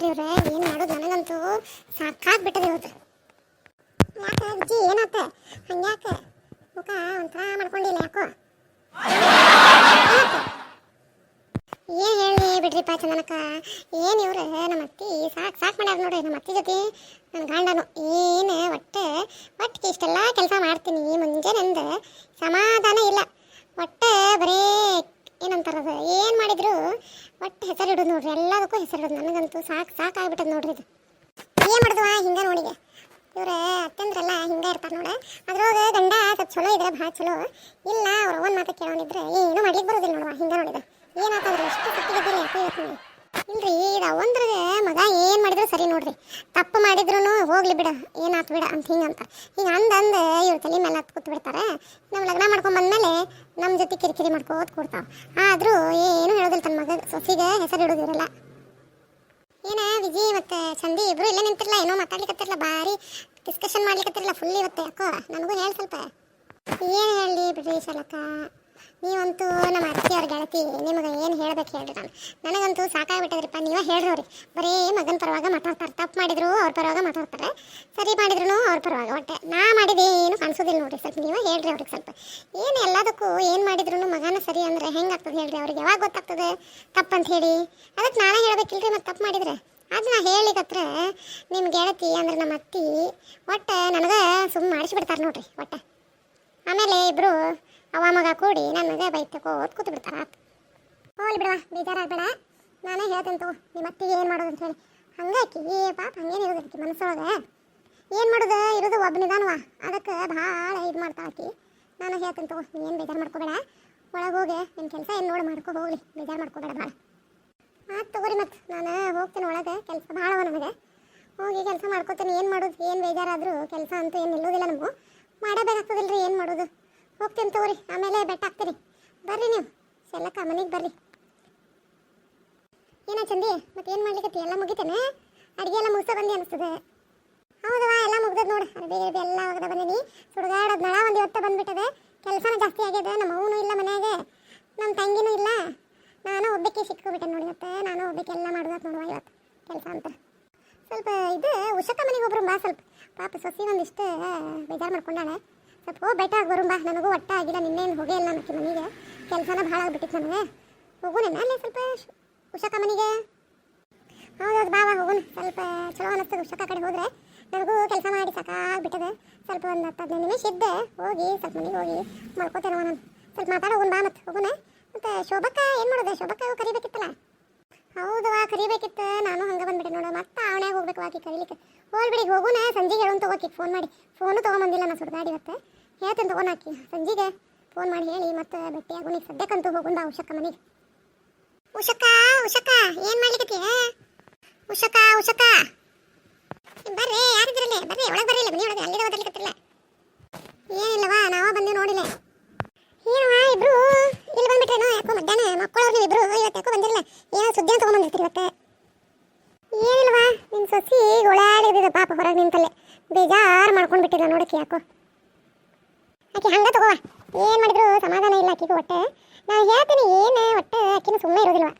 ಅಂದ್ರೆ ಇವ್ರೆ, ಏನು ಮಾಡೋದು ನನಗಂತೂ ಸಾಕಾಗ್ಬಿಟ್ಟದೆ ಇವತ್ತು ಯಾಕೆ ಅಜ್ಜಿ, ಏನಾತ? ಹಂಗ್ಯಾಕೆ? ಮುಖ ಒಂಥರ ಮಾಡ್ಕೊಂಡಿಲ್ಲ ಯಾಕೋ? ಏನ್ ಹೇಳಿ ಬಿಡ್ರಿಪ್ಪ ಚಂದನಕ್ಕ? ಏನು ಇವ್ರೆ, ನಮ್ಮ ಅತ್ತಿ ಸಾಕ್ ಸಾಕ್ ಮಾಡ್ಯಾರ ನೋಡ್ರಿ, ನಮ್ಮ ಅತ್ತಿ ಜೊತೆ ನನ್ನ ಗಂಡನು. ಏನು ಒಟ್ಟೆ ಒಟ್ಟಿಗೆ ಇಷ್ಟೆಲ್ಲ ಕೆಲಸ ಮಾಡ್ತೀನಿ ಮುಂಜಾನೆಂದ ಸಮಾಧಾನ ಇಲ್ಲ. ಒಟ್ಟೆ ಬರೇ ಏನಂತಾರದು? ಏನು ಮಾಡಿದ್ರು? ಒಟ್ಟು ಹೆಸರು ಇಡೋದು ನೋಡ್ರಿ, ಎಲ್ಲದಕ್ಕೂ ಹೆಸರು ಇಡೋದು. ನನಗಂತೂ ಸಾಕು ಸಾಕಾಗ್ಬಿಟ್ಟದ ನೋಡ್ರಿ ಇದು. ಏನು ಮಾಡಿದ್ವ ಹಿಂಗ ನೋಡಿಗೆ? ಇವ್ರ, ಅತ್ತಂದ್ರೆಲ್ಲ ಹಿಂಗ ಇರ್ತಾರೆ ನೋಡ. ಅದ್ರೊಳಗ ಗಂಡ ಸ್ವಲ್ಪ ಚಲೋ ಇದ್ರೆ ಭಾಳ ಚಲೋ. ಇಲ್ಲ, ಅವ್ರ ಒಂದು ಮಾತು ಕೇಳೋನಿದ್ರೆ ಏನು ಮಾಡ್ಲಿಕ್ಕೆ ಬರೋದಿಲ್ಲ ನೋಡುವ ಹಿಂಗ ನೋಡಿದ ಏನಾತಂದ್ರೆ? ಎಷ್ಟು ಕಟ್ಟಿಗೆ ಇವತ್ತು ನೀವು ಇಲ್ರಿ, ಇದು ಅವಂದ್ರದ ಮಗ ಏನು ಮಾಡಿದ್ರು ಸರಿ ನೋಡ್ರಿ. ತಪ್ಪು ಮಾಡಿದ್ರು ಹೋಗ್ಲಿ ಬಿಡ, ಏನಾತ್ ಬಿಡ ಅಂತ ಹಿಂಗಂತ ಹಿಂಗ ಅಂದ ಅಂದ ಇವ್ರ ತಲೆ ಮೇಲೆ ಹತ್ತು ಕೂತ್ ಬಿಡ್ತಾರೆ. ನಾವು ಲಗ್ನ ಮಾಡ್ಕೊಂಡ್ ಬಂದ್ಮೇಲೆ ನಮ್ಮ ಜೊತೆ ಕಿರಿಕಿರಿ ಮಾಡ್ಕೋತ ಕೊಡ್ತಾವ. ಆದ್ರೂ ಏನು ಹೇಳೋದಿಲ್ಲ ತನ್ನ ಮಗ, ಸೊಸಿಗೆ ಹೆಸರು ಇಡೋದಿರಲ್ಲ ಏನ ವಿಜಿ ಮತ್ತೆ ಚಂದಿ ಇಬ್ರು ಇಲ್ಲೇ ನಿಂತಿರಲ್ಲ ಏನೋ ಮಾತಾಡ್ಲಿಕ್ಕತ್ತಿರಲ್ಲ ಭಾರಿ ಡಿಸ್ಕಷನ್ ಮಾಡ್ಲಿಕ್ಕತ್ತಿರಲ್ಲ ಫುಲ್ ಇವತ್ತು ಯಾಕೋ? ನನಗೂ ಹೇಳಿ ಸ್ವಲ್ಪ. ಏನು ಹೇಳಿ ಬಿಡ್ರಿ ಶಲಕ? ನೀವಂತೂ ನಮ್ಮ ಅತ್ತಿಯವ್ರ ಗೆಳತಿ ನಿಮಗೆ ಏನು ಹೇಳ್ಬೇಕು ಹೇಳ್ರಿ ನಾನು ನನಗಂತೂ ಸಾಕಾಗ್ಬಿಟ್ಟದ್ರಿಪ್ಪ, ನೀವೇ ಹೇಳ್ರಿ ಬರೀ ಮಗನ ಪರವಾಗ ಮಾತಾಡ್ತಾರೆ, ತಪ್ಪು ಮಾಡಿದ್ರು ಅವ್ರ ಪರವಾಗ ಮಾತಾಡ್ತಾರೆ, ಸರಿ ಮಾಡಿದ್ರು ಅವ್ರ ಪರವಾಗ ಒಟ್ಟೆ ನಾ ಮಾಡಿದೆ ಏನು ಕಾಣಿಸೋದಿಲ್ಲ ನೋಡಿರಿ, ಸ್ವಲ್ಪ ನೀವೇ ಹೇಳ್ರಿ ಅವ್ರಿಗೆ ಸ್ವಲ್ಪ. ಏನು ಎಲ್ಲದಕ್ಕೂ ಏನು ಮಾಡಿದ್ರು ಮಗನ ಸರಿ ಅಂದ್ರೆ ಹೆಂಗಾಗ್ತದೆ ಹೇಳ್ರಿ ಅವ್ರಿಗೆ, ಯಾವಾಗ ಗೊತ್ತಾಗ್ತದೆ? ತಪ್ಪಂತ ಹೇಳಿ. ಅದಕ್ಕೆ ನಾನೇ ಹೇಳ್ಬೇಕಿಲ್ರಿ ಮತ್ತು ತಪ್ಪು ಮಾಡಿದ್ರೆ? ಅದು ನಾ ಹೇಳಿಕತ್ರ ನಿಮ್ಮ ಗೆಳತಿ ಅಂದ್ರೆ ನಮ್ಮ ಅತ್ತಿ ಒಟ್ಟು ನನಗೆ ಸುಮ್ಮನೆ ಮಾಡಿಸ್ಬಿಡ್ತಾರೆ ನೋಡ್ರಿ ಒಟ್ಟು ಆಮೇಲೆ ಇಬ್ರು ಅವ ಮಗ ಕೂಡಿ ನನಗೆ ಬೈತಕೋತ್ ಕೂತು ಬಿಡ್ತಾರ ಹೋಗ್ಲಿ ಬಿಡವ ಬೇಜಾರಾಗ್ಬೇಡ. ನಾನೇ ಹೇಳ್ತೇನೆ ತಗೋ ನಿಮ್ಮ ಅತ್ತಿಗೆ ಏನು ಮಾಡೋದು ಅಂತ ಹೇಳಿ. ಹಂಗಾಕಿ ಪಾಪ, ಹಂಗೇನು ಇರೋದಕ್ಕೆ ಮನಸ್ಸೊಳಗೆ? ಏನು ಮಾಡೋದು? ಇರೋದು ಒಬ್ಬನಿದಾನವ ಅದಕ್ಕೆ ಭಾಳ ಇದು ಮಾಡ್ತಾ ಆಕಿ. ನಾನು ಹೇಳ್ತೇನೆ ತಗೋ ಏನು ಬೇಜಾರು ಮಾಡ್ಕೋಬೇಡ. ಒಳಗೆ ಹೋಗಿ ನಿಮ್ಮ ಕೆಲಸ ಏನು ನೋಡಿ, ಮಾಡ್ಕೊ ಹೋಗ್ಲಿ. ಬೇಜಾರು ಮಾಡ್ಕೋಬೇಡ ಭಾಳ ಆಯ್ತು ತಗೋರಿ ಮತ್ತೆ ನಾನು ಹೋಗ್ತೀನಿ ಒಳಗೆ, ಕೆಲಸ ಭಾಳ ನನಗೆ. ಹೋಗಿ ಕೆಲಸ ಮಾಡ್ಕೋತೀನಿ, ಏನು ಮಾಡೋದು, ಏನು ಬೇಜಾರಾದರೂ ಕೆಲಸ ಅಂತೂ ಏನು ನಿಲ್ಲೋದಿಲ್ಲ ನಮಗೂ. ಮಾಡೋದು ತಗೋರಿ. ಆಮೇಲೆ ಬೆಟ್ಟ ಹಾಕ್ತೀನಿ. ಬರ್ರಿ ನೀವು. ಸೆಲ್ಲಕ್ಕ ಮನೆಗೆ ಬರ್ರಿ. ಏನ ಚಂದಿ? ಮತ್ತೆ ಏನು ಮಾಡ್ಲಿಕ್ಕೆ ಎಲ್ಲ ಮುಗಿತೇನೆ? ಅಡುಗೆ ಎಲ್ಲ ಮುಗಿಸ ಬಂದಿ ಅನಿಸ್ತದೆ. ಹೌದವಾ ಎಲ್ಲ ಮುಗ್ದದ್ ನೋಡು. ಅರ್ಬಿ ಗಿರ್ಬಿ ಎಲ್ಲ ಒಗದ ಬಂದಿನಿ. ಸುಡುಗಾಡೋದು ನಳ ಒಂದು ಇವತ್ತು ಬಂದ್ಬಿಟ್ಟದೆ. ಕೆಲಸನೂ ಜಾಸ್ತಿ ಆಗಿದೆ ನಮ್ಮ ಅವನು ಇಲ್ಲ ಮನೆಯಾಗೆ. ನಮ್ಮ ತಂಗಿನೂ ಇಲ್ಲ. ನಾನು ಒಬ್ಬಕ್ಕೆ ಸಿಕ್ಕೋಬಿಟ್ಟೆ ನೋಡಿ ಇವತ್ತು. ನಾನು ಒಬ್ಬಕ್ಕೆ ಎಲ್ಲ ಮಾಡೋದು ನೋಡುವ ಇವತ್ತು ಕೆಲಸ ಅಂತ. ಸ್ವಲ್ಪ ಇದು, ಉಷಕ ಮನೆಗೆ ಒಬ್ರು ಬಾ ಸ್ವಲ್ಪ. ಪಾಪ ಸೊಸಿ ಒಂದಿಷ್ಟು ಬೇಜಾರು ಮಾಡ್ಕೊಂಡಾಳೆ. ಸ್ವಲ್ಪ ಹೋಗಿ ಬೆಟ್ಟ ಆಗಿ ಬರುಂಬಾ ನನಗೂ ಒಟ್ಟ ಆಗಿಲ್ಲ, ನಿನ್ನೇನು ಹೋಗೇ ಇಲ್ಲ ನಕ್ಕೆ ಮನೆಗೆ ಕೆಲಸನ ಭಾಳ ಆಗ್ಬಿಟ್ಟಿತ್ತು ನನಗೆ. ಹೋಗೋಣ ಅಲ್ಲೇ ಸ್ವಲ್ಪ ಉಷಾಕ ಮನೆಗೆ. ಹೌದೌದು ಬಾವ ಹೋಗೋಣ ಸ್ವಲ್ಪ ಚಲೋ ಅನ್ನಿಸ್ತದೆ ಉಷಾಕ ಕಡೆ ಹೋದ್ರೆ. ನನಗೂ ಕೆಲಸ ಮಾಡಿ ಸಾಕಾಗ್ಬಿಟ್ಟದೆ. ಸ್ವಲ್ಪ ಒಂದು ಹತ್ತು, ಹದಿನೈದು ನಿಮಿಷ ಇದ್ದೆ. ಹೋಗಿ, ಸ್ವಲ್ಪ ಮನೆಗೆ ಹೋಗಿ ಮಾಡ್ಕೋತೇನೆ ನಾನು ಸ್ವಲ್ಪ ಮಾತಾಡ ಹೋಗೋಣ ಬಾ ಮತ್ತೆ ಹೋಗೋಣ ಮತ್ತೆ ಶೋಭಕ್ಕ ಏನು ಮಾಡೋದು? ಶೋಭಕ್ಕ ಕರಿಬೇಕಿತ್ತಲ್ಲ? ಹೌದವಾ ಕರಿಬೇಕಿತ್ತು. ನಾನು ಹಂಗೆ ಬಂದ್ಬಿಟ್ಟೆ ನೋಡು, ಮತ್ತೆ ಅವನ್ಯಾಗ ಹೋಗ್ಬೇಕು ಆಕಿ ಕರೀಲಿಕ್ಕೆ. ಹೋಗ್ಬಿಡಿ ಹೋಗೋಣ ಸಂಜೆಗೆ ಹೇಳೋನ್ ತಗೋಕಿ ಫೋನ್ ಮಾಡಿ. ಫೋನು ತೊಗೊಂಬಂದಿಲ್ಲ ನಾ ಸುಡ್ದಾಡಿ ಇವತ್ತು ಹೇಳ್ತೇನೆ ಫೋನ್ ಆಕಿ ಸಂಜೆಗೆ ಫೋನ್ ಮಾಡಿ ಹೇಳಿ, ಮತ್ತೆ ಭೇಟಿ ಆಗೋಣ ಈಗ ಸದ್ಯಕ್ಕಂತೂ ಹೋಗುಂದ ಉಷಕ್ಕ ಮನೆಗೆ. ಉಷಕ್ಕ ಉಷಕ್ಕ, ಏನು ಮಾಡ್ಲಿಕ್ಕೆ ಉಷಕ್ಕ ಉಷಕ್ಕ. ಬರ್ರಿ ಯಾರಿದ್ರಲ್ಲೇ ಬರ್ರಿ, ಒಳಗೆ ಬರ್ರಿ ಇಲ್ಲ ಮನೆ ಒಳಗೆ ಅಲ್ಲಿಗೆ ಓದಲಿಕತ್ತಿಲ್ಲ ಏನಿಲ್ಲವಾ ನಾವ ಬಂದು ನೋಡಿಲ್ಲ ಏನವ ಇಬ್ರು ಇಲ್ಲಿ ಬಂದ್ಬಿಟ್ರೇನೋ ಯಾಕೋ ಮಧ್ಯಾಹ್ನ ಮಕ್ಕಳವ್ರು ನೀವು ಇಬ್ರು ಇವತ್ತು ಯಾಕೋ ಬಂದಿರಲ್ಲ ಏನೋ ಸುದ್ದಿ ತಗೊಂಡ್ಬಂದಿರ್ತೀರಿ ಇವತ್ತು ಏನಿಲ್ವಾ ನಿನ್ನ ಸೊಸಿ ಓಡಾಡಿದ ಪಾಪ ಹೊರಗೆ ನಿಂತಲ್ಲೇ ಬೇಜಾರು ಮಾಡ್ಕೊಂಡು ಬಿಟ್ಟಿಲ್ಲ ನೋಡಕ್ಕೆ ಯಾಕೋ? ಆಕೆ ಹಂಗ ತಗೋವ ಏನು ಮಾಡಿದ್ರು ಸಮಾಧಾನ ಇಲ್ಲ ಆಕಿಗೂ ಒಟ್ಟೆ ನಾನು ಹೇಳ್ತೀನಿ, ಏನು ಒಟ್ಟೆ ಆಕಿನ ಸುಮ್ಮನೆ ಇರೋದಿಲ್ವ.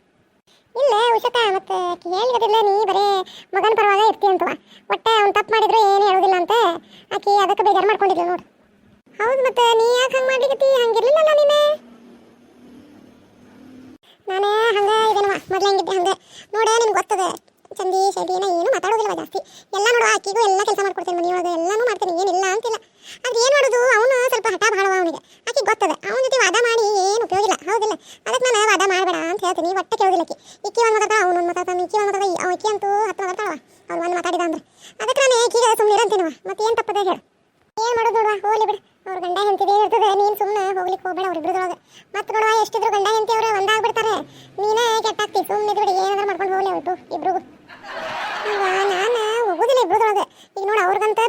ಇಲ್ಲ ಉಷಕ ಮತ್ತೆ ಆಕೆ ಹೇಳಿರೋದಿಲ್ಲ, ನೀ ಬರೇ ಮಗನ ಪರವಾಗ ಇರ್ತಿ ಅಂತವ ಒಟ್ಟೆ ಅವ್ನು ತಪ್ಪು ಮಾಡಿದ್ರು ಏನು ಹೇಳೋದಿಲ್ಲ ಅಂತ ಆಕೆ ಅದಕ್ಕೆ ಬೇಜಾರು ಮಾಡ್ಕೊಂಡಿದ್ಲು ನೋಡು. ಹೌದು, ಮತ್ತೆ ನೀ ಯಾಕೆ ಹಂಗೆ ಮಾಡ್ಲಿಕ್ಕೆ ಹಂಗಿರ್ಲಿಲ್ಲಲ್ಲ ನೀನು. ನಾನು ಹಂಗೆ ಇದೇನವ ಮೊದ್ಲು ಹಂಗಿದ್ದೆ ಹಂಗೆ. ನೋಡ, ನಿನ್ಗೆ ಗೊತ್ತದ, ಚಂದಿ, ಶೈಲಿನ ಏನು ಮಾತಾಡೋದಿಲ್ಲ ಜಾಸ್ತಿ ಎಲ್ಲ ನೋಡುವ ಆಕಿಗೂ ಎಲ್ಲ ಕೆಲಸ ಮಾಡ್ಕೊಡ್ತೇನೆ ಮನೆಯೊಳಗೆ ಎಲ್ಲಾನು ಮಾಡ್ತೇನೆ ಏನಿಲ್ಲ ಅಂತಿಲ್ಲ ಆದ್ರೆ ಏನು ಮಾಡೋದು ಅವನು ಸ್ವಲ್ಪ ಹಠ ಭಾಳವ ಅವನಿಗೆ ಆಕಿ ಗೊತ್ತದ ಅವನ ಜೊತೆ ವಾದ ಮಾಡಿ ಏನು ಉಪಯೋಗ ಇಲ್ಲ ಹೌದಿಲ್ಲ ಅದಕ್ಕೆ ನಾನು ವಾದ ಮಾಡಬೇಡ ಅಂತ ಹೇಳ್ತೀನಿ ಒಟ್ಟೆ ಕೇಳೋದಿಲ್ಲ ಆಕಿ ಇಕ್ಕಿ ಒಂದು ಮಾತಾಡ್ತಾ ಅವನು ಒಂದು ಮಾತಾಡ್ತಾನೆ ಇಕ್ಕಿ ಒಂದು ಮಾತಾಡ ಅವ ಇಕ್ಕಿ ಅಂತೂ ಹತ್ತು ಮಾತಾಡ್ತಾಳವ ಅವ್ನು ಒಂದು ಮಾತಾಡಿದ ಅಂದ್ರೆ ಅದಕ್ಕೆ ನಾನು ಈಗೀಗ ಸುಮ್ಮನೆ ಇರಂತೀನವ ಮತ್ತೆ ಏನು ತಪ್ಪದೆ ಹೇಳು ಏನು ಮಾಡೋದು ನೋಡುವ ಹೋಗ್ಲಿ ಬಿಡು ಅವ್ರ ಗಂಡ ಹೆಂಡತಿದೇ ಇರ್ತದೆ ನೀನು ಸುಮ್ಮನೆ ಹೋಗ್ಲಿಕ್ಕೆ ಹೋಗ್ಬೇಡ ಅವ್ರ ಇಬ್ಬರದೊಳಗೆ ಮತ್ತೆ ನೋಡುವ ಎಷ್ಟಿದ್ರು ಗಂಡ ಹೆಂಡತಿ ಅವರೇ ಒಂದಾಗ್ಬಿಡ್ತಾರೆ ನೀನೇ ಕೆಟ್ಟಾಗ್ತಿ ಸುಮ್ಮನೆ ಬಿಡಿ ಏನಾದ್ರೂ ಮಾಡ್ಕೊಂಡು ಹೋಗ್ಲಿ ಅವ್ರು ಇಬ್ರಿಗೂ ಈಗ ನಾನು ಹೋಗೋದಿಲ್ಲ ಇಬ್ರದೊಳಗೆ ಈಗ ನೋಡಿ ಅವ್ರಿಗಂತ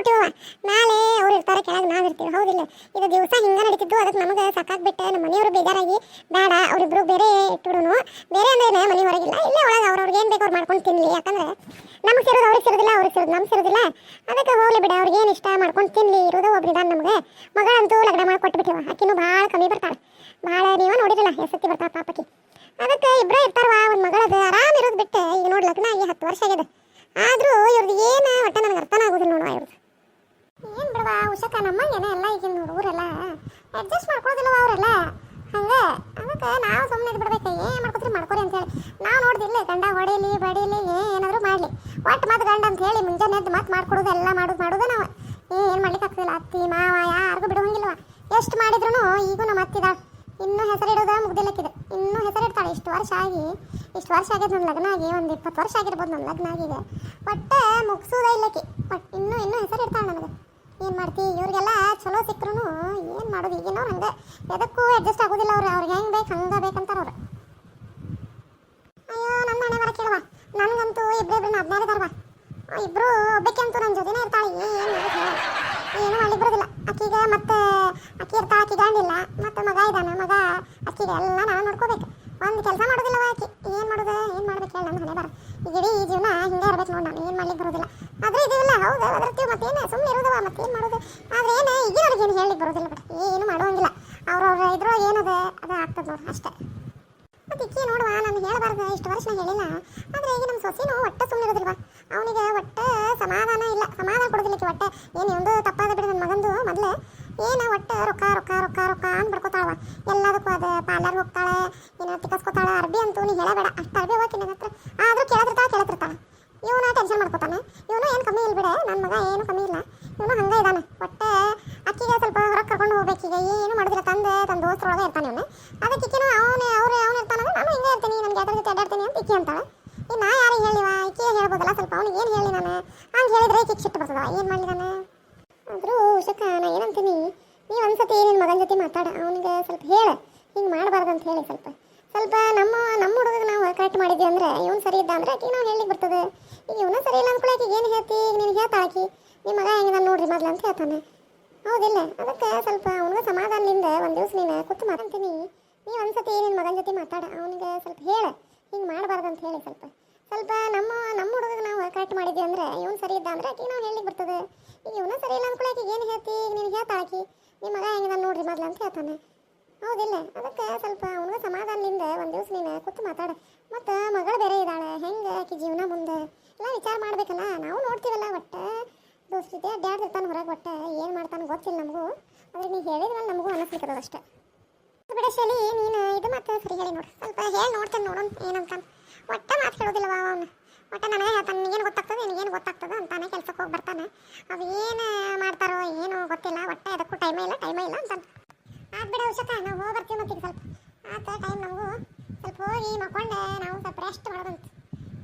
ಮಾಡ್ಕೊಟ್ಟಿವ ನಾಳೆ ಅವ್ರು ಇರ್ತಾರೆ, ಕೆಳಗೆ ನಾವು ಇರ್ತೀವಿ. ಹೌದಿಲ್ಲ. ಇದು ದಿವಸ ಹಿಂಗೆ ನಡೀತಿದ್ದು ಅದಕ್ಕೆ ನಮಗೆ ಸಾಕಾಗ್ಬಿಟ್ಟು. ನಮ್ಮ ಮನೆಯವರು ಬೇಜಾರಾಗಿ, ಬೇಡ, ಅವರಿಬ್ರು ಬೇರೆ ಇಟ್ಬಿಡುನು. ಬೇರೆ ಅಂದ್ರೆ ಮನೆ ಹೊರಗಿಲ್ಲ. ಇಲ್ಲೇ ಒಳಗೆ ಅವ್ರವ್ರಿಗೆ ಏನು ಬೇಕು ಅವ್ರು ಮಾಡ್ಕೊಂಡು ತಿನ್ನಲಿ ಯಾಕಂದ್ರೆ ನಮ್ಗೆ ಸೇರೋದು ಅವ್ರಿಗೆ ಸೇರೋದಿಲ್ಲ, ಅವ್ರಿಗೆ ಸೇರೋದು ನಮ್ಗೆ ಸೇರೋದಿಲ್ಲ. ಅದಕ್ಕೆ ಹೋಗ್ಲಿ ಬಿಡ, ಅವ್ರಿಗೆ ಏನು ಇಷ್ಟ ಮಾಡ್ಕೊಂಡು ತಿನ್ನಲಿ ಇರೋದು ಒಬ್ರಿದಾನ ನಮಗೆ. ಮಗಳಂತೂ ಲಗ್ನ ಮಾಡಿ ಕೊಟ್ಬಿಟ್ಟಿವ ಆಕಿನೂ ಭಾಳ ಕಮ್ಮಿ ಬರ್ತಾಳೆ. ಭಾಳ ನೀವು ನೋಡಿರಲ್ಲ, ಎಸತ್ತಿ ಬರ್ತಾಳೆ ಪಾಪಕಿ. ಅದಕ್ಕೆ ಇಬ್ಬರೇ ಇರ್ತಾರವ ಒಂದು ಮಗಳದು ಆರಾಮ ಇರೋದು ಬಿಟ್ಟು. ಈಗ ನೋಡಿ ಲಗ್ನ ಆಗಿ ಹತ್ತು ವರ್ಷ ಆಗ್ಯದ. ಆದರೂ ಇವ್ರದ್ದು ಏನು ಒಟ್ಟ ನನಗೆ ಅರ್ಥನ ಆಗೋದಿಲ್ಲ ನೋಡುವ ಇವ್ರದ್ದು ಏನು ಬಿಡವಾ ಉಷಕ ನಮ್ಮ ಏನ ಎಲ್ಲ ಈಗಿನ ಹುಡುಗರೆಲ್ಲ ಅಡ್ಜಸ್ಟ್ ಮಾಡ್ಕೊಳ್ಳೋದಿಲ್ಲವ ಅವರೆಲ್ಲ. ಹಂಗೆ ಅದಕ್ಕೆ ನಾವು ಸುಮ್ಮನೆ ಬಿಡ್ಬೇಕು. ಏನು ಮಾಡ್ಕೊತ್ರಿ, ಮಾಡ್ಕೊರಿ ಅಂತೇಳಿ ನಾವು ನೋಡ್ದಿಲ್ಲ ಗಂಡ ಹೊಡೀಲಿ, ಬಡೀಲಿ, ಏನಾದರೂ ಮಾಡಲಿ. ಒಟ್ಟು ಮತ್ತೆ ಗಂಡ ಅಂತ ಹೇಳಿ ಮುಂಜಾನೆ ಎದ್ದು ಮತ್ತೆ ಮಾಡ್ಕೊಡೋದು, ಎಲ್ಲ ಮಾಡೋದು ಮಾಡೋದು ನಾವು. ಏನು ಮಾಡ್ಲಿಕ್ಕೆ ಆಗ್ತಿಲ್ಲ ಅತ್ತಿ, ಮಾವ ಯಾರಿಗೂ ಬಿಡುವಂಗಿಲ್ವ ಎಷ್ಟು ಮಾಡಿದ್ರು ಈಗೂ ನಮ್ಮ ಅತ್ತಿದ ಇನ್ನೂ ಹೆಸರಿಡೋದ ಮುಗ್ದಿಲ್ಲಕ್ಕಿದೆ. ಇನ್ನೂ ಹೆಸರಿಡ್ತಾಳೆ ಇಷ್ಟು ವರ್ಷ ಆಗಿ, ಇಷ್ಟು ವರ್ಷ ಆಗ್ಯದ ನನ್ನ ಲಗ್ನ ಆಗಿ, ಒಂದು ಇಪ್ಪತ್ತು ವರ್ಷ ಆಗಿರ್ಬೋದು ನನ್ನ ಲಗ್ನ ಆಗಿದೆ ಒಟ್ಟೆ ಮುಗಿಸೋದ ಇಲ್ಲಕ್ಕೆ. ಬಟ್ ಇನ್ನೂ ಇನ್ನೂ ಹೆಸರಿಡ್ತಾಳೆ ನನಗೆ. ಏನು ಮಾಡ್ತಿ? ಇವ್ರಿಗೆಲ್ಲ ಚಲೋ ಸಿಕ್ಕರೂ ಏನು ಮಾಡೋದು? ಈಗಿನವ್ರು ಹಂಗೆ. ಎದಕ್ಕೂ ಅಡ್ಜಸ್ಟ್ ಆಗೋದಿಲ್ಲ ಅವ್ರು. ಅವ್ರಿಗೆ ಹೆಂಗೆ ಬೇಕು, ಹಂಗೆ ಬೇಕಂತಾರೆ ಅವ್ರು. ಅಯ್ಯೋ ನನ್ನ ಹಣೆ ಬರ ಕೇಳುವ ನನಗಂತೂ ಇಬ್ಬರಿಬ್ರು ಹದಿನಾರು ಇದಾರವ ಇಬ್ಬರು ಒಬ್ಬಕ್ಕೆ ಅಂತೂ ನನ್ನ ಜೊತೆನೇ ಇರ್ತಾಳೆ. ಏನು ಏನು ಮಾಡಿ ಬರೋದಿಲ್ಲ. ಅಕ್ಕಿಗೆ ಮತ್ತೆ ಅಕ್ಕಿ ಇರ್ತಾಳೆ, ಅಕ್ಕಿ ಗಂಡಿಲ್ಲ. ಮತ್ತೆ ಮಗ ಇದ್ದಾನೆ. ಮಗ ಅಕ್ಕಿಗೆ ಎಲ್ಲ ನಾನು ನೋಡ್ಕೋಬೇಕು. ಒಂದು ಕೆಲಸ ಮಾಡೋದಿಲ್ಲವ ಆಕಿ ಏನು ಮಾಡೋದು ಏನು ಮಾಡ್ಬೇಕು ಹೇಳಿ ನನ್ನ ಹಣೆ ಬರ ಈಗ ಇಡೀ ಜೀವನ ಹಿಂಗೆ ಇರ್ಬೇಕು ನೋಡಿ ನಾನು ಏನು ಮಾಡ್ಲಿಕ್ಕೆ ಬರೋದಿಲ್ಲ ಆದ್ರೆ ಇದೆಲ್ಲ ಹೌದು ಅದರ್ತೀವಿ ಮತ್ತೇನು ಸುಮ್ಮನೆ ಇರೋದವ ಮತ್ತೇನು ಮಾಡೋದು ಆದ್ರೆ ಏನು ಈಗಿನವ್ರಿಗೆ ಏನು ಹೇಳಲಿಕ್ಕೆ ಬರೋದಿಲ್ಲ ಬಿಟ್ಟು ಏನು ಮಾಡುವಂಗಿಲ್ಲ ಅವ್ರವ್ರ ಇದ್ರೊಳಗೆ ಏನದ ಅದು ಆಗ್ತದೆ ನೋಡಿ ಅಷ್ಟೇ ಮತ್ತೆ ಇಕ್ಕಿ ನೋಡುವ ಹೇಳಬಾರ್ದು, ಇಷ್ಟು ವರ್ಷ ನಾ ಹೇಳಿಲ್ಲ. ಆದ್ರೆ ಈಗ ನಮ್ಮ ಸೊಸಿನೂ ಒಟ್ಟ ಸುಮ್ಮನೆ ಇರೋದಿಲ್ವಾ ಅವನಿಗೆ ಒಟ್ಟ ಸಮಾಧಾನ ಇಲ್ಲ. ಸಮಾಧಾನ ಕೊಡೋದಿಲ್ಲಕ್ಕೆ ಒಟ್ಟ. ಏನು ಒಂದು ತಪ್ಪಾದ ಬಿಡು ನನ್ನ ಮಗಂದು ಮೊದಲೇ. ಏನು ಒಟ್ಟ ರೊಕ್ಕ ರೊಕ್ಕ ರೊಕ್ಕ ರೊಕ್ಕ ಅಂತ ಬರ್ಕೋತಾಳವ ಎಲ್ಲದಕ್ಕೂ ಅದು ಪಾರ್ಲರ್ ಹೋಗ್ತಾಳೆ, ಏನು ತಿಕ್ಕಸ್ಕೊತಾಳೆ, ಅರ್ಬಿ ಅಂತೂ ನೀ ಹೇಳಬೇಡ. ಅಷ್ಟು ಅರ್ಬಿ ಹೋಗಿ ನನ್ನ ಹತ್ರ. ಆದರೂ ಕೇಳದಿರ್ತಾಳೆ ಕೇಳತಿರ್ತಾಳೆ ಇವನು ಟೆನ್ಷನ್ ಮಾಡ್ಕೋತಾನೆ. ಇವನು ಏನು ಕಮ್ಮಿ ಇಲ್ಲ ಬಿಡೆ ನನ್ನ ಮಗ ಏನು ಕಮ್ಮಿ ಇಲ್ಲ ಇವನು ಹಂಗೆ ಇದ್ದಾನೆ ಒಟ್ಟೆ ಅಕ್ಕಿಗೆ ಸ್ವಲ್ಪ ಹೊರಗೆ ಕರ್ಕೊಂಡು ಹೋಗ್ಬೇಕೀಗ ಏನು ಮಾಡೋದಿಲ್ಲ ತಂದೆ ತನ್ನ ದೋಸ್ತರೊಳಗೆ ಇರ್ತಾನೆ ಇವನು ಅದಕ್ಕೆ ಇಕ್ಕಿನೂ ಅವನೇ ಅವ್ರು ಅವನು ಇರ್ತಾನಂದ್ರೆ ನಾನು ಹಿಂಗೆ ಇರ್ತೀನಿ ನನ್ನ ಗೆಳತರ ಜೊತೆ ಅಡ್ಡಾಡ್ತೀನಿ ಅಂತ ಇಕ್ಕಿ ಅಂತಾಳೆ ಇನ್ನು ನಾ ಯಾರಿಗೆ ಹೇಳಿವ ಇಕ್ಕಿಗೆ ಹೇಳ್ಬೋದಲ್ಲ ಸ್ವಲ್ಪ ಅವ್ನಿಗೆ ಏನು ಹೇಳಿ ನಾನು? ಹಂಗೆ ಹೇಳಿದ್ರೆ ಕಿಕ್ ಸಿಟ್ಟು ಬರ್ತದ ಏನು ಮಾಡಲಿ ನಾನು? ಆದರೂ ಉಷಕ ನಾ? ಏನಂತೀನಿ ನೀವು ಒಂದ್ಸತಿ ನಿನ್ನ ಮಗನ ಜೊತೆ ಮಾತಾಡ. ಅವನಿಗೆ ಸ್ವಲ್ಪ ಹೇಳು. ಹಿಂಗೆ ಮಾಡಬಾರ್ದು ಅಂತ ಹೇಳಿ ಸ್ವಲ್ಪ. ಸ್ವಲ್ಪ ನಮ್ಮ ನಮ್ಮ ಹುಡುಗಗೆ ನಾವು ಕರೆಕ್ಟ್ ಮಾಡಿದ್ವಿ ಅಂದ್ರೆ ಇವನು ಸರಿ ಇದ್ದ ಅಂದ್ರೆ ಆಕಿಗೆ ನಾವು ಹೇಳಿಕ್ಕೆ ಬರ್ತದೆ. ಈಗ ಇವನು ಸರಿ ಇಲ್ಲ ಅಂದ್ಕೊಳ್ಳಿ ಏನು ಹೇಳ್ತಿ? ಈಗ ನೀನು ಹೇಳ್ತಾಳಕಿ ನಿಮ್ಮ ಮಗ ಹೆಂಗಿದಾನೆ ನೋಡ್ರಿ ಮೊದಲು ಅಂತ ಹೇಳ್ತಾನೆ. ಹೌದಿಲ್ಲ. ಅದಕ್ಕೆ ಸ್ವಲ್ಪ ಅವನಿಗೆ ಸಮಾಧಾನದಿಂದ ಒಂದು ದಿವಸ ನೀನು ಕೂತು ಮಾತಾಡ್ತೀನಿ ನೀವು ಒಂದ್ಸತಿ ನಿನ್ನ ಮಗನ ಜೊತೆ ಮಾತಾಡ. ಅವನಿಗೆ ಸ್ವಲ್ಪ ಹೇಳು. ಹಿಂಗೆ ಮಾಡಬಾರ್ದು ಅಂತ ಹೇಳಿ ಸ್ವಲ್ಪ. ಸ್ವಲ್ಪ ನಮ್ಮ ನಮ್ಮ ಹುಡುಗಗೆ ನಾವು ಕರೆಕ್ಟ್ ಮಾಡಿದ್ವಿ ಅಂದ್ರೆ ಇವನು ಸರಿ ಇದ್ದ ಅಂದ್ರೆ ಆಕಿಗೆ ನಾವು ಹೇಳಿಕ್ಕೆ ಬರ್ತದೆ. ಈಗ ಇವನು ಸರಿ ಇಲ್ಲ ಅಂದ್ಕೊಳ್ಳಿ ಏನು ಹೇಳ್ತಿ? ಈಗ ನೀನು ಹೇಳ್ತಾಳಕಿ ನಿಮ್ಮ ಮಗ ಹೆಂಗಿದಾನೆ ನೋಡ್ರಿ ಮೊದ್ಲು ಅಂತ ಹೇಳ್ತಾನೆ. ಹೌದಿಲ್ಲ. ಅದಕ್ಕೆ ಸ್ವಲ್ಪ ಅವನಿಗೆ ಸಮಾಧಾನದಿಂದ ಒಂದು ದಿವಸ ನೀನು ಕೂತು ಮಾತಾಡ. ಮತ್ತು ಮಗಳು ಬೇರೆ ಇದ್ದಾಳೆ ಹೆಂಗೆ ಆಕಿ ಜೀವನ ಮುಂದೆ? ಎಲ್ಲ ವಿಚಾರ ಮಾಡ್ಬೇಕಲ್ಲ. ನಾವು ನೋಡ್ತೀವಲ್ಲ ಒಟ್ಟು. ದೋಸ್ತ ಜೊತೆ ಅಡ್ಡಾಡ್ತಿರ್ತಾನೆ ಹೊರಗೆ ಒಟ್ಟು. ಏನು ಮಾಡ್ತಾನೆ ಗೊತ್ತಿಲ್ಲ ನಮಗೂ. ಆದರೆ ನೀನು ಹೇಳಿದ್ಮೇಲೆ ನಮಗೂ ಅನ್ನಿಸ್ಲಿಕ್ಕದ ಅಷ್ಟೇ. ಬಿಡ ಶೈಲಿ, ನೀನು ಇದು ಮತ್ತೆ ಸರಿ ಹೇಳಿ ನೋಡು. ಸ್ವಲ್ಪ ಹೇಳಿ, ನೋಡ್ತೇನೆ ನೋಡೋಣ ಏನಂತ ಒಟ್ಟ ಮಾತು ಕೇಳೋದಿಲ್ಲವ ಅವನು? ಒಟ್ಟ ನನಗೆ ಹೇಳ್ತಾನೆ, ನಿನಗೇನು ಗೊತ್ತಾಗ್ತದೆ? ನಿನಗೇನು ಗೊತ್ತಾಗ್ತದೆ ಅಂತಾನೆ ಕೆಲ್ಸಕ್ಕೆ ಹೋಗಿ ಬರ್ತಾನೆ. ಅವು ಏನು ಮಾಡ್ತಾರೋ ಏನು ಗೊತ್ತಿಲ್ಲ, ಒಟ್ಟ ಅದಕ್ಕೂ ಟೈಮೇ ಇಲ್ಲ ಟೈಮೇ ಇಲ್ಲ ಅಂತ ಆದ್ಬಿಡ ಅವಶ್ಯಕ ನಾವು ಹೋಗಿ ಬರ್ತೀವಿ ಮತ್ತೆ ಸ್ವಲ್ಪ. ಆತ ಟೈಮ್ ನಮಗೂ ಸ್ವಲ್ಪ ಹೋಗಿ ಮಕ್ಕೊಂಡೆ, ನಾವು ಸ್ವಲ್ಪ ರೆಸ್ಟ್ ಮಾಡೋದಂತ.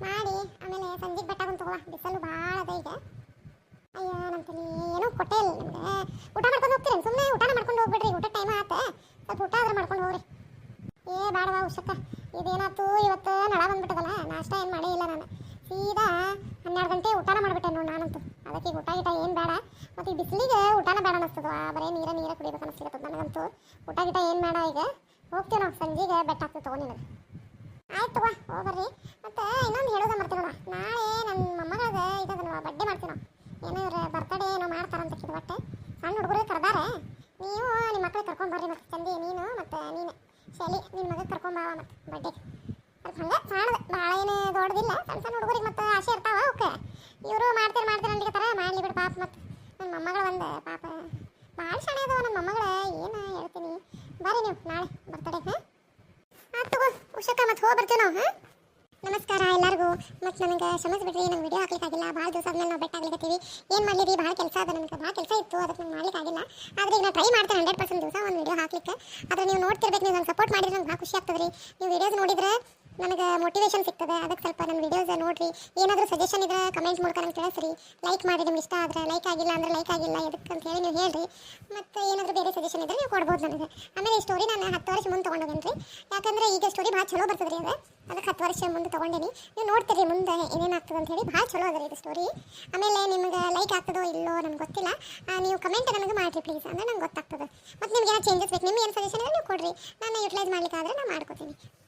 ಮಾಡಿ, ಆಮೇಲೆ ಸಂಜೆಗೆ ಬೆಟ್ಟಾಗೊಂಡು ತಗೋ ಬಿಸಿಲು ಭಾಳ ಅದ ಈಗ ಅಯ್ಯೋ ನಮ್ಮ ತಲೆ ಏನೋ ಕೊಟ್ಟೆ ಇಲ್ಲ ನಿಮ್ಗೆ ಊಟ ಮಾಡ್ಕೊಂಡು ಹೋಗ್ತೀರಿ ಸುಮ್ಮನೆ ಊಟನ ಮಾಡ್ಕೊಂಡು ಹೋಗ್ಬಿಡ್ರಿ ಊಟ ಟೈಮ್ ಆತ ಸ್ವಲ್ಪ ಊಟ ಆದ್ರೆ ಮಾಡ್ಕೊಂಡು ಹೋಗ್ರಿ ಏ ಬೇಡವಾ ಉಷಕ್ಕ ಇದೇನಾಯ್ತು ಇವತ್ತು ನಡ ಬಂದ್ಬಿಟ್ಟದಲ್ಲ ನಾಷ್ಟ ಏನು ಮಾಡೇ ಇಲ್ಲ ನಾನು ಸೀದಾ ಹನ್ನೆರಡು ಗಂಟೆ ಊಟನ ಮಾಡಿಬಿಟ್ಟೆ ನೋಡಿ ನಾನಂತೂ ಅದಕ್ಕೆ ಈಗ ಊಟ ಗೀಟ ಏನು ಬೇಡ ಮತ್ತು ಈ ಬಿಸಿಲಿಗೆ ಊಟನ ಬೇಡ ಅನ್ನಿಸ್ತದ? ಬರೀ ನೀರ ನೀರ ಕುಡಿಬೇಕು ಅನ್ನಿಸ್ಲಿಕ್ಕತ್ತದ ನನಗಂತೂ ಊಟ, ಗಿಟ ಏನು ಬೇಡ ಈಗ. ಹೋಗ್ತೀವಿ ನಾವು, ಸಂಜೆಗೆ ಬೆಟ್ಟ ಹಾಕ್ತೀವಿ ತಗೋ ನಿನಗೆ. ಆಯ್ತು ತಗೋ ಹೋಗ್ಬರ್ರಿ ಮತ್ತು ಇನ್ನೊಂದು ಹೇಳೋದ ನಾ ನಾಳೆ ನನ್ನ ಮೊಮ್ಮಗಳಿಗೆ ಇದನ್ನ ಬಡ್ಡೆ ಮಾಡ್ತೀವಿ ನಾವು. ಏನೋ ಇವ್ರ ಬರ್ತಡೇ ಏನೋ ಮಾಡ್ತಾರಂತ ಕಿದ್ ಬಟ್ಟೆ. ಸಣ್ಣ ಹುಡುಗರಿಗೆ ಕರ್ದಾರೆ. ನೀವು ನಿಮ್ಮ ಮಕ್ಳಿಗೆ ಕರ್ಕೊಂಡು ಬರ್ರಿ ಮತ್ತೆ, ಚಂದಿ, ನೀನು ಮತ್ತು ನೀನು. ಶೈಲಿ ನಿನ್ನ ಮಗ ಕರ್ಕೊಂಬಾವ ಮತ್ತೆ ಬಡ್ಡೆ ಅದು ಹಂಗೆ ಸಣ್ಣದು ಭಾಳ ಏನು ದೊಡ್ಡದಿಲ್ಲ ಸಣ್ಣ ಸಣ್ಣ ಹುಡುಗರಿಗೆ ಮತ್ತೆ ಆಸೆ ಇರ್ತಾವ ಓಕೆ ಇವರು ಮಾಡ್ತೀರಿ ಮಾಡ್ತೀರಿ ಅನ್ಲಿಕತ್ತಾರ ಮಾಡಲಿ ಬಿಡು ಪಾಪ ಮತ್ತೆ. ನನ್ನ ಮೊಮ್ಮಗಳು ಒಂದು ಪಾಪ. ಭಾಳ ಶಾಣೆ ಅದಾವ ನಮ್ಮ ಮೊಮ್ಮಗಳ. ಏನು ಹೇಳ್ತೀನಿ? ಬರ್ರಿ ನೀವು, ನಾಳೆ ಬರ್ತಡೆ, ಹಾಂ? ತಗೋ, ಉಷಕ್ಕ ಮತ್ತೆ ಹೋಗಿ ಬರ್ತೀವಿ ನಾವು, ಹಾಂ? ನಮಸ್ಕಾರ ಎಲ್ಲರಿಗೂ. ಮತ್ತು ನನಗೆ ಕ್ಷಮಿಸ್ಬಿಡ್ರಿ ನಂಗೆ ವಿಡಿಯೋ ಹಾಕ್ಲಿಕ್ಕಾಗಿಲ್ಲ. ಭಾಳ ದಿವಸ ಆದ್ಮೇಲೆ ನಾವು ಬೆಟ್ಟ ಆಗ್ಲಿಕತ್ತೀವಿ. ಏನು ಮಾಡಲಿ ಭಾಳ ಕೆಲಸ ಅದ ನನಗೆ ಭಾಳ ಕೆಲಸ ಇತ್ತು ಅದಕ್ಕೆ ನಂಗೆ ಮಾಡ್ಲಿಕ್ಕಾಗಿಲ್ಲ. ಆದರೆ ಈಗ ನಾನು ಟ್ರೈ ಮಾಡ್ತೇನೆ ಹಂಡ್ರೆಡ್ ಪರ್ಸೆಂಟ್ ದಿವಸ ಒಂದು ವಿಡಿಯೋ ಹಾಕ್ಲಿಕ್ಕೆ. ಆದರೆ ನೀವು ನೋಡ್ತಿರ್ಬೇಕು, ನೀವು ನನಗೆ ಸಪೋರ್ಟ್ ಮಾಡಿದ್ರೆ ನಂಗೆ ಭಾಳ ಖುಷಿ ಆಗ್ತದೆ ರೀ ನೀವು ವಿಡಿಯೋಸ್ ನೋಡಿದ್ರೆ ನನಗೆ ಮೋಟಿವೇಶನ್ ಸಿಗ್ತದೆ. ಅದಕ್ಕೆ ಸ್ವಲ್ಪ ನನ್ನ ವಿಡಿಯೋಸ್ ನೋಡ್ರಿ. ಏನಾದರೂ ಸಜೆಷನ್ ಇದ್ರೆ ಕಮೆಂಟ್ ಮೂಲಕ ನಂಗೆ ತಿಳಿಸ್ರಿ. ಲೈಕ್ ಮಾಡಿ, ನಿಮ್ಗೆ ಇಷ್ಟ ಆದರೆ ಲೈಕ್ ಆಗಿಲ್ಲ ಅಂದರೆ ಲೈಕ್ ಆಗಿಲ್ಲ, ಎದಕ್ಕೆ ಅಂತ ಹೇಳಿ ನೀವು ಹೇಳ್ರಿ. ಮತ್ತು ಏನಾದರೂ ಬೇರೆ ಸಜೆಷನ್ ಇದ್ರೆ ನೀವು ಕೊಡ್ಬೋದು ನನಗೆ. ಆಮೇಲೆ ಈ ಸ್ಟೋರಿ ನಾನು ಹತ್ತು ವರ್ಷ ಮುಂದೆ ತೊಗೊಂಡೋಗೇನಿ ರೀ ಯಾಕಂದರೆ ಈಗ ಸ್ಟೋರಿ ಭಾಳ ಚಲೋ ಬರ್ತದೆ ರೀ ಅದು. ಅದಕ್ಕೆ ಹತ್ತು ವರ್ಷ ಮುಂದೆ ತೊಗೊಂಡೇನಿ. ನೀವು ನೋಡ್ತೀರಿ ಮುಂದೆ ಏನೇನಾಗ್ತದೆ ಅಂತ ಹೇಳಿ ಭಾಳ ಚಲೋ ಅದ ರೀ ಇದು ಸ್ಟೋರಿ ಆಮೇಲೆ ನಿಮ್ಗೆ ಲೈಕ್ ಆಗ್ತದೋ ಇಲ್ಲೋ ನನಗೆ ಗೊತ್ತಿಲ್ಲ. ನೀವು ಕಮೆಂಟ್ ನನಗೆ ಮಾಡಿರಿ ಪ್ಲೀಸ್ ಅಂದರೆ ನಂಗೆ ಗೊತ್ತಾಗ್ತದೆ. ಮತ್ತು ನಿಮ್ಗೆ ಏನೋ ಚೇಂಜಸ್ ಬೇಕು, ನಿಮ್ಗೆ ಏನು ಸಜೆಷನ್ ಇದ್ರೆ ನೀವು ಕೊಡ್ರಿ. ನಾನು ಯೂಟಿಲೈಸ್ ಮಾಡ್ಲಿಕ್ಕಾದ್ರೆ ನಾನು ಮಾಡ್ಕೋತೀನಿ.